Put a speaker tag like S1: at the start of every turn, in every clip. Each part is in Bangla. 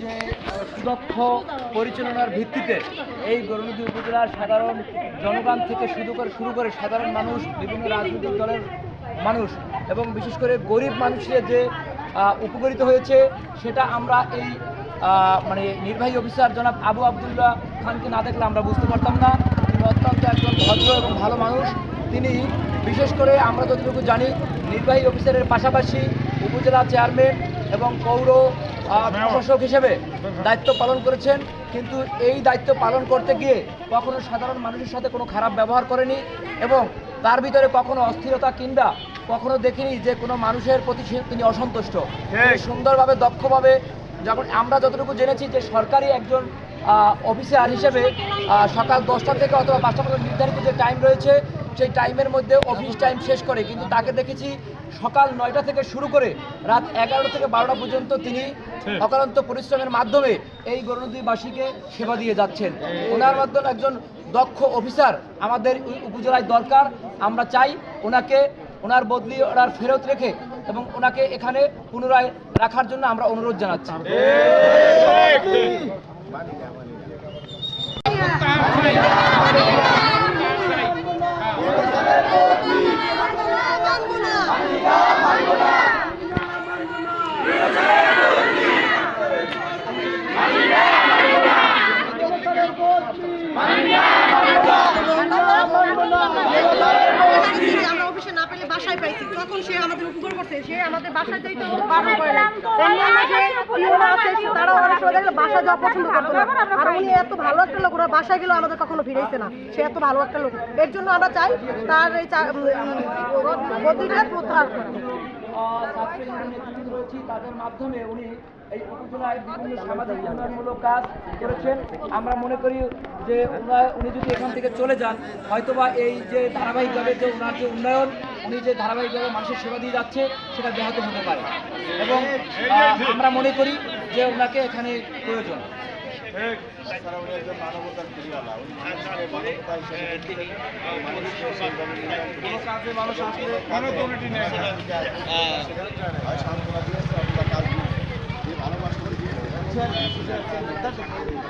S1: যে সুদক্ষ পরিচালনার ভিত্তিতে এই গরুনদী উপজেলার সাধারণ জনগণ থেকে শুরু করে শুরু করে সাধারণ মানুষ, বিভিন্ন রাজনৈতিক দলের মানুষ এবং বিশেষ করে গরিব মানুষের যে উপকৃত হয়েছে, সেটা আমরা এই মানে নির্বাহী অফিসার জনাব আবু আবদুল্লাহ খানকে না দেখলে আমরা বুঝতে পারতাম না। তিনি অত্যন্ত একজন ভদ্র এবং ভালো মানুষ। তিনি বিশেষ করে আমরা যতটুকু জানি নির্বাহী অফিসারের পাশাপাশি উপজেলা চেয়ারম্যান এবং পৌর প্রশাসক হিসেবে দায়িত্ব পালন করেছেন। কিন্তু এই দায়িত্ব পালন করতে গিয়ে কখনো সাধারণ মানুষের সাথে কোনো খারাপ ব্যবহার করেনি এবং তার ভিতরে কখনো অস্থিরতা কিংবা কখনো দেখিনি যে কোনো মানুষের প্রতি সে- তিনি অসন্তুষ্ট। সুন্দরভাবে দক্ষভাবে যখন আমরা যতটুকু জেনেছি যে সরকারি একজন অফিসার হিসেবে সকাল দশটা থেকে অথবা পাঁচটা পর্যন্ত নির্ধারিত যে টাইম রয়েছে সেই টাইমের মধ্যে অফিস টাইম শেষ করে। কিন্তু তাকে দেখেছি সকাল নয়টা থেকে শুরু করে রাত এগারোটা থেকে বারোটা পর্যন্ত তিনি অকালান্ত পরিশ্রমের মাধ্যমে এই গরুনদীবাসীকে সেবা দিয়ে যাচ্ছেন। ওনার মাধ্যমে একজন দক্ষ অফিসার আমাদের উপজেলায় দরকার। আমরা চাই ওনাকে ওনার বদলি ওনার ফেরত রেখে এবং ওনাকে এখানে পুনরায় রাখার জন্য আমরা অনুরোধ জানাচ্ছি।
S2: আমরা অফিসে না পেলে বাসায় পাইছি তখন সে আমাদের উপকার করছে, সে আমাদের বাসায় যাইতে বারণ করে। না অন্যান্য যে আছে তারা অনেক সময় দেখলে, বাসা যাওয়া পছন্দ করতো না। আর উনি এত ভালো একটা লোক ওরা বাসায় গেলেও আমাদের কখনো ফিরাইছে না। সে এত ভালো একটা লোক। এর জন্য আমরা চাই তার এই বদলিটা প্রত্যাহার করা
S1: তাদের মাধ্যমে উনি এই উপজেলায় বিভিন্ন সামাজিক উন্নয়নমূলক কাজ করেছেন। আমরা মনে করি যে উনি যদি এখান থেকে চলে যান, হয়তোবা এই যে ধারাবাহিকভাবে যে ওনার যে উন্নয়ন, উনি যে ধারাবাহিকভাবে মানুষের সেবা দিয়ে যাচ্ছে, সেটা ব্যাহত হতে পারে। এবং আমরা মনে করি যে ওনাকে এখানে প্রয়োজন।
S3: তাছাড়া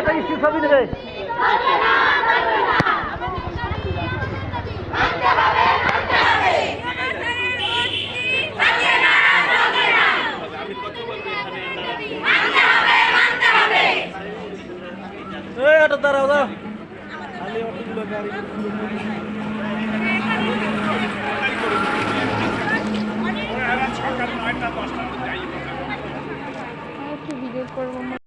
S3: একটা ইস্যু ছবি নেবে যেখানে যাবেন
S4: একটু ভিডিও করব